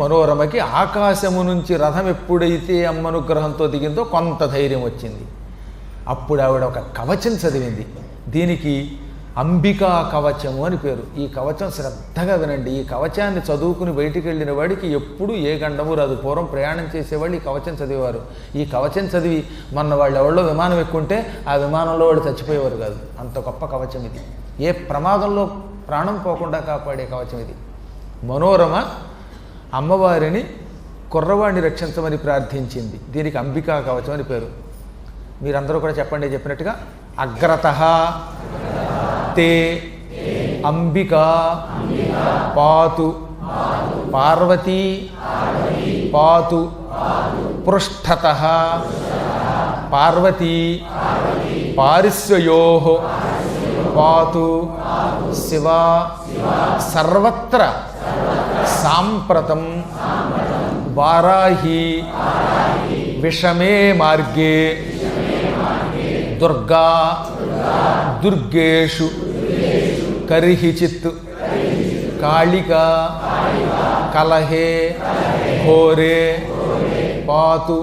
మనోరమకి ఆకాశము నుంచి రథం ఎప్పుడైతే అమ్మనుగ్రహంతో దిగిందో కొంత ధైర్యం వచ్చింది. అప్పుడు ఆవిడ ఒక కవచం చదివింది. దీనికి అంబికా కవచము అని పేరు. ఈ కవచం శ్రద్ధగా వినండి. ఈ కవచాన్ని చదువుకుని బయటికి వెళ్ళిన వాడికి ఎప్పుడు ఏ గండము రాదు. పూర్వం ప్రయాణం చేసేవాళ్ళు ఈ కవచం చదివేవారు. ఈ కవచం చదివి మొన్న వాళ్ళు ఎవరో విమానం ఎక్కుంటే ఆ విమానంలో వాళ్ళు చచ్చిపోయేవారు కాదు. అంత గొప్ప కవచం ఇది. ఏ ప్రమాదంలో ప్రాణం పోకుండా కాపాడే కవచం ఇది. మనోరమ అమ్మవారిని కుర్రవాణ్ణి రక్షించమని ప్రార్థించింది. దీనికి అంబికా కవచం అని పేరు. మీరందరూ కూడా చెప్పండి చెప్పినట్టుగా అగ్రత తే అంబికా పాతు పార్వతీ పాతు పృష్ఠత పార్వతీ పారిశ్వయో పాతు శివ సర్వత్ర సాంప్రతం. వారాహి విషమే మార్గే. దుర్గా దుర్గేషు కరిహిచిత్ కాళికా కలహే ఘోరే పాతు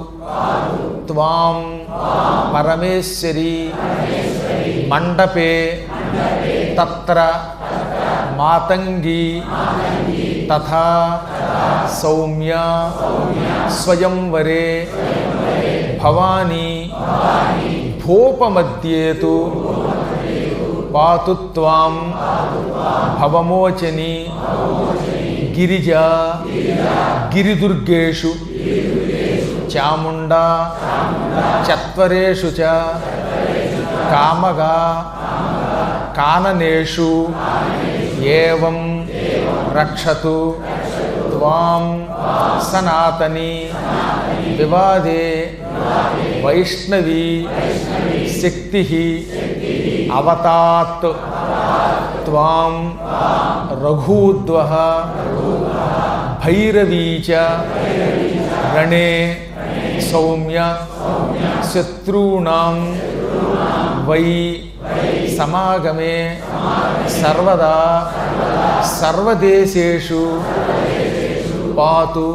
త్వాం పరమేశ్వరి మండపే తత్ర మాతంగి తథా సౌమ్య స్వయంవరే భవానీ భూపమధ్యేతు పాతు త్వాం భవమోచని గిరిజ గిరిదుర్గేషు చాముండా చత్వరేషు చ కామగా కాననేషు ఏవం रक्षतु त्वां सनातनी विवादे वैष्णवी शक्ति अवतात् त्वां रघुद्वः भैरवी च रणे సౌమ్య శత్రూణం వై సమాగమే సర్వదా సర్వదేశేషు పాతు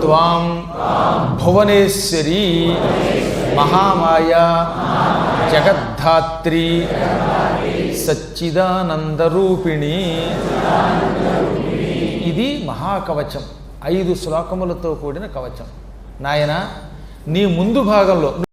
త్వాం భువనేశ్వరీ మహామాయ జగద్ధాత్రి సచ్చిదానందరూపిణి. ఇది మహాకవచం. ఐదు శ్లోకములతో కూడిన కవచం. నాయన నీ ముందు భాగంలో